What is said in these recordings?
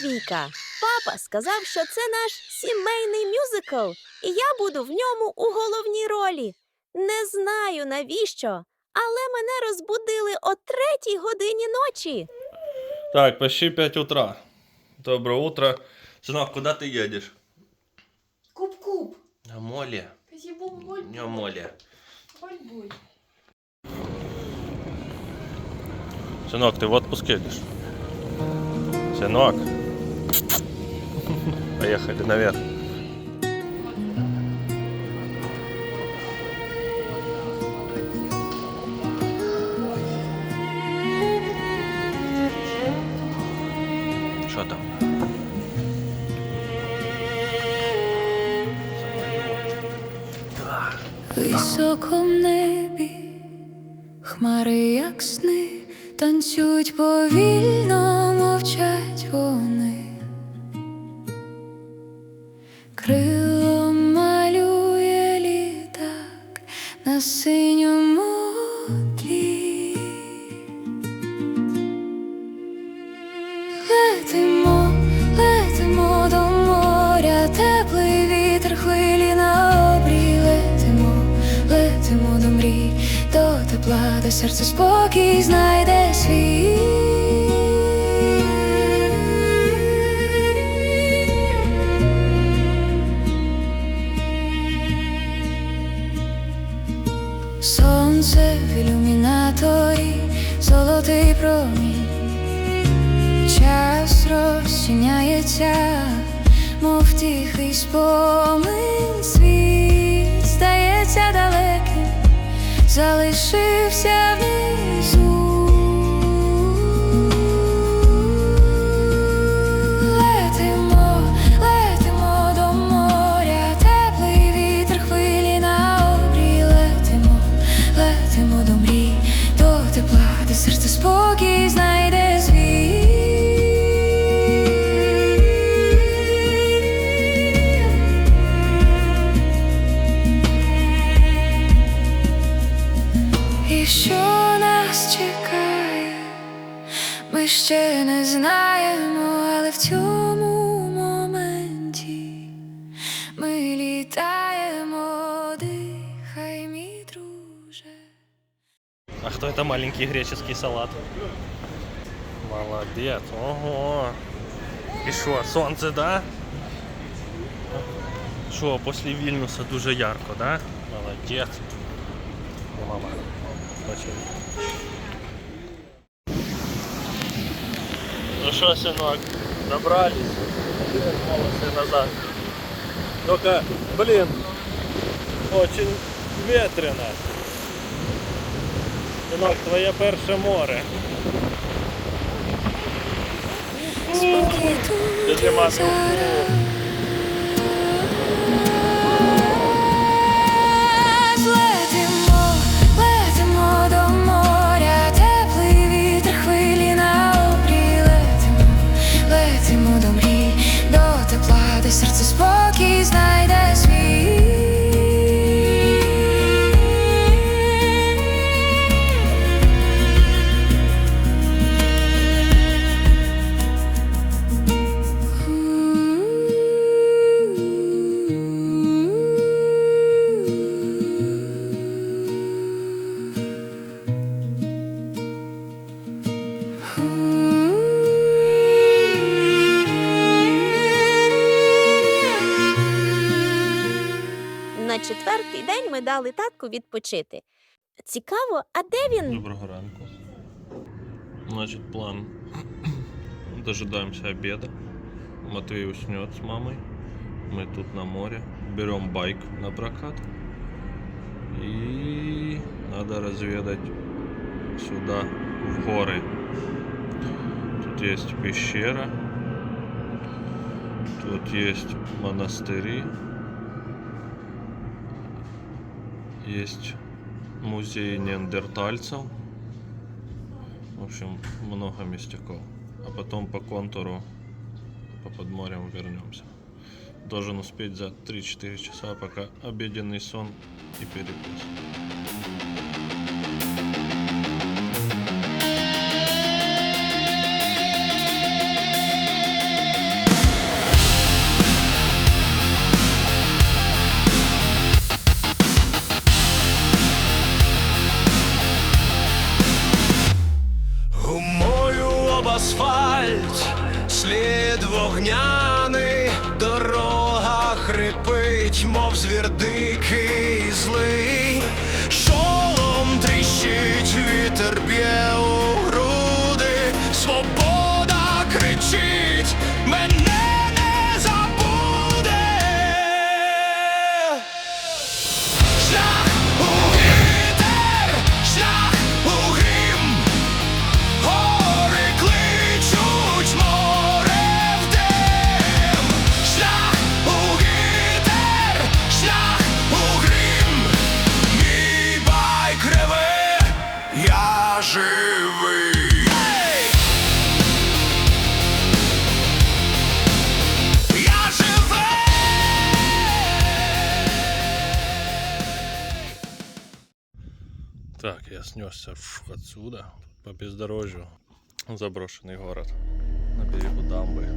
Матвійка. Папа сказав, що це наш сімейний мюзикл, і я буду в ньому у головній ролі. Не знаю навіщо, але мене розбудили о третій годині ночі. Так, почти 5 утра. Доброе утро. Сынок, куда ты едешь? Куб-куб. На моле. Спасибо, Не моле. Боль-боль. Сынок, ты в отпуск едешь? Сынок. Поехали наверх. Сонце в ілюмінаторі, золотий промінь. Час розчиняється, мов тихий спомин світ стається далеким, залишився А кто это маленький греческий салат? Молодец. Ого. И что, солнце, да? Що, после Вильнюса дуже ярко, да? Молодец. Ну, мама. Очень. Ну что, сынок, добрались? Волосы назад. Только, блин, очень ветрено. Синок, твоє перше море. Спокійно. Дяді мамі. день ми дали татку відпочити. Цікаво, а де він? Доброго ранку. Значит, план. Дожидаемся обеда. Матвей уснет с мамой. Мы тут на море. Берем байк на прокат. И надо разведать сюда, в горы. Тут есть пещера. Тут есть монастыри. Есть музей неандертальцев. В общем, много местяков. А потом по контуру, по подморям вернемся. Должен успеть за 3-4 часа, пока обеденный сон и перекус. свобода Так, я снесся отсюда, по бездорожью. Заброшенный город на берегу дамбы.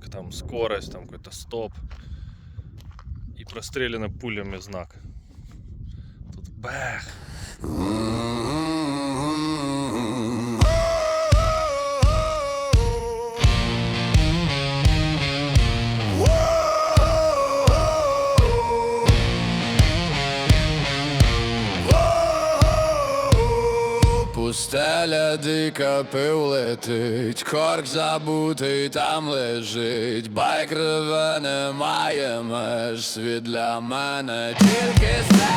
Знак, там скорость, там какой-то стоп. И простреляно пулями знак. Тут бэх. Пустеля дика пив летить, корк забутий там лежить, байк реве немає меж, світ для мене тільки це.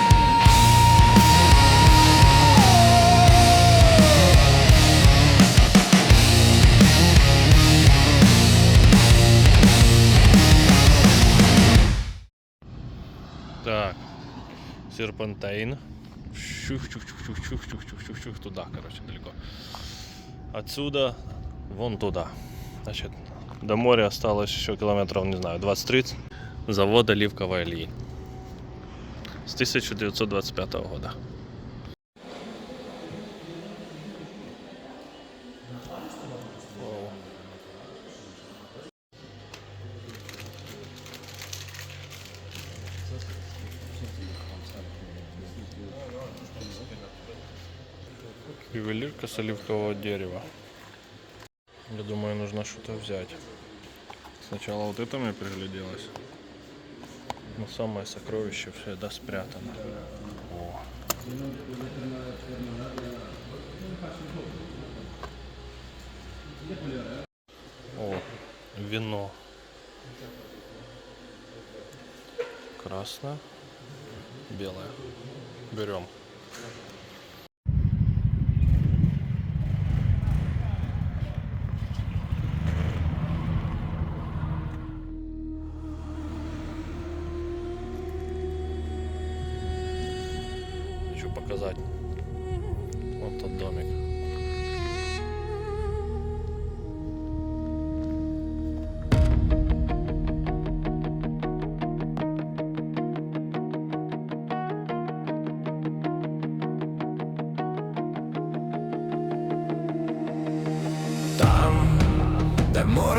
Так. Серпантейн. Чух-чух-чух-чух-чух-чух-чух-чух. Туда, короче, далеко. Отсюда вон туда. Значит, до моря осталось еще километров, не знаю, 20-30. Завод оливковой олии. С 1925 года. Вау. Ювелирка с оливкового дерева. Я думаю, нужно что-то взять. Сначала вот это мне пригляделось. Но самое сокровище всегда спрятано. О. О, вино. Красное, белое. Берем.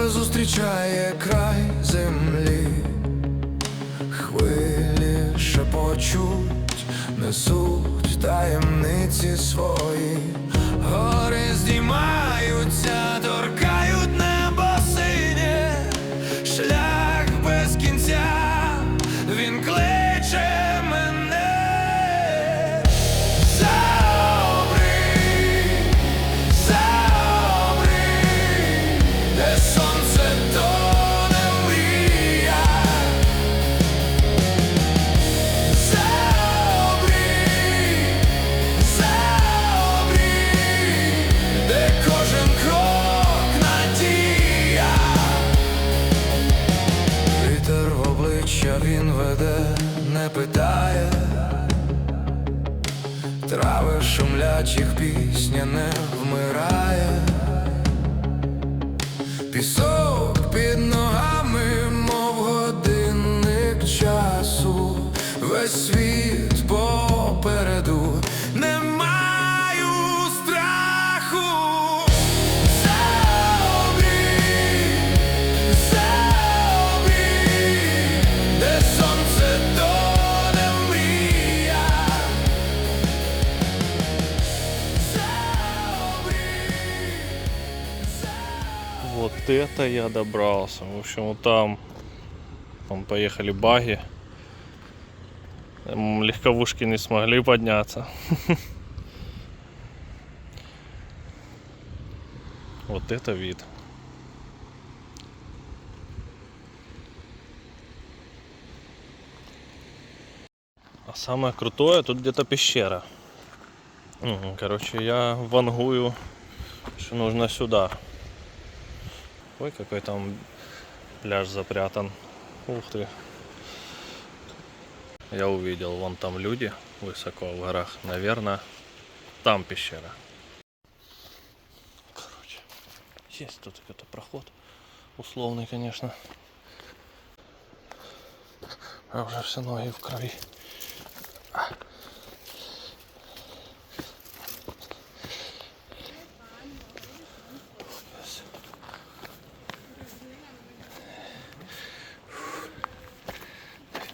Зустрічає край землі, хвилі шепочуть, несуть таємниці свої, гори здіймаються, торкають небо синє, шлях без кінця, він кличе Трави шумлять, їх пісня не вмирає. Пісок під ногами, Вот это я добрался. В общем, вот там, там поехали баги. Легковушки не смогли подняться. Вот это вид. А самое крутое, тут где-то пещера. Короче, я вангую, что нужно сюда. Ой, какой там пляж запрятан. Ух ты. Я увидел, вон там люди высоко в горах. Наверное, там пещера. Короче, есть тут какой-то проход. Условный, конечно. А уже все ноги в крови.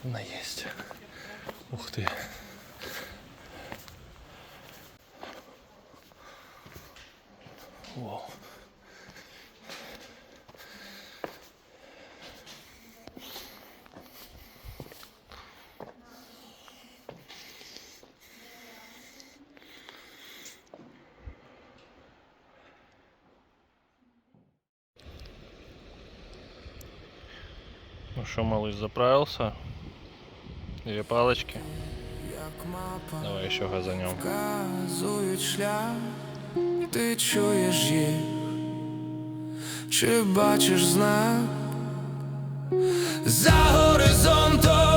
Она есть. Ух ты. Вау. Ну что, малыш, заправился? Две палочки. Давай еще газанем. Вказують шлях, ти чуєш їх, чи бачиш знак за горизонтом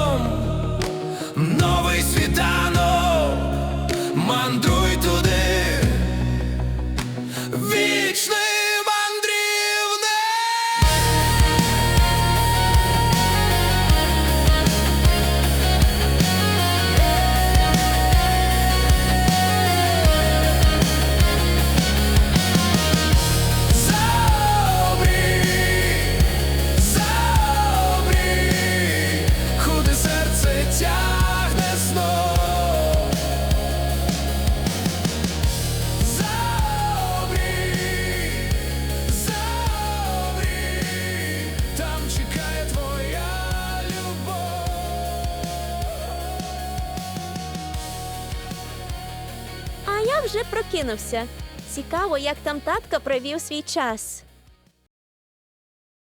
прокинувся. Цікаво, як там татко провів свій час.